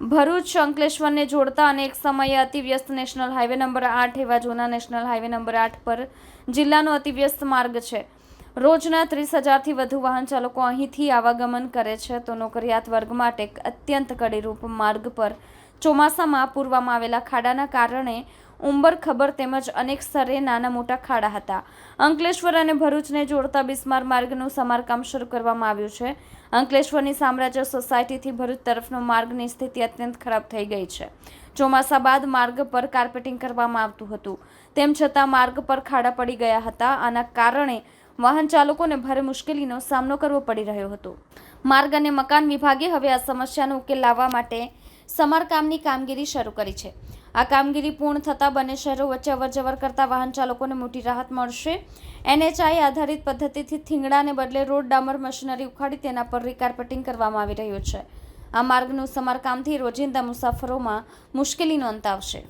ભરૂચ અંકલેશ્વરને જોડતા અને એક સમયે અતિવ્યસ્ત નેશનલ હાઈવે નંબર આઠ એવા જૂના નેશનલ હાઈવે નંબર આઠ પર જિલ્લાનો અતિવ્યસ્ત માર્ગ છે. રોજના ત્રીસ હજારથી વધુ વાહન ચાલકો અહીંથી આવાગમન કરે છે. તો નોકરિયાત વર્ગ માટે અત્યંત કડીરૂપ માર્ગ પર ચોમાસામાં પૂરવામાં આવેલા ખાડાના કારણે ઉંબર, ખબર તેમજ અનેક સ્તરે નાના મોટા ખાડા હતા. અંકલેશ્વર અને ભરૂચને જોડતા બિસ્માર માર્ગનું સમારકામ શરૂ કરવામાં આવ્યું છે. અંકલેશ્વરની સામ્રાજ્ય સોસાયટીથી ભરૂચ તરફનો માર્ગની સ્થિતિ અત્યંત ખરાબ થઈ ગઈ છે. ચોમાસા બાદ માર્ગ પર કાર્પેટિંગ કરવામાં આવતું હતું. તેમ છતાં માર્ગ પર ખાડા પડી ગયા હતા. આના કારણે વાહન ચાલકોને ભારે મુશ્કેલીનો સામનો કરવો પડી રહ્યો હતો. માર્ગ અને મકાન વિભાગે હવે આ સમસ્યાનો ઉકેલ લાવવા માટે સમારકામની કામગીરી શરૂ કરી છે. આ કામગીરી પૂર્ણ થતાં બંને શહેરો વચ્ચે અવરજવર કરતા વાહન ચાલકોને મોટી રાહત મળશે. એનએચઆઈ આધારિત પદ્ધતિથી થીંગડાને બદલે રોડ ડામર મશીનરી ઉખાડી તેના પર રીકાર્પેટિંગ કરવામાં આવી રહ્યું છે. આ માર્ગનું સમારકામથી રોજિંદા મુસાફરોમાં મુશ્કેલીનો અંત આવશે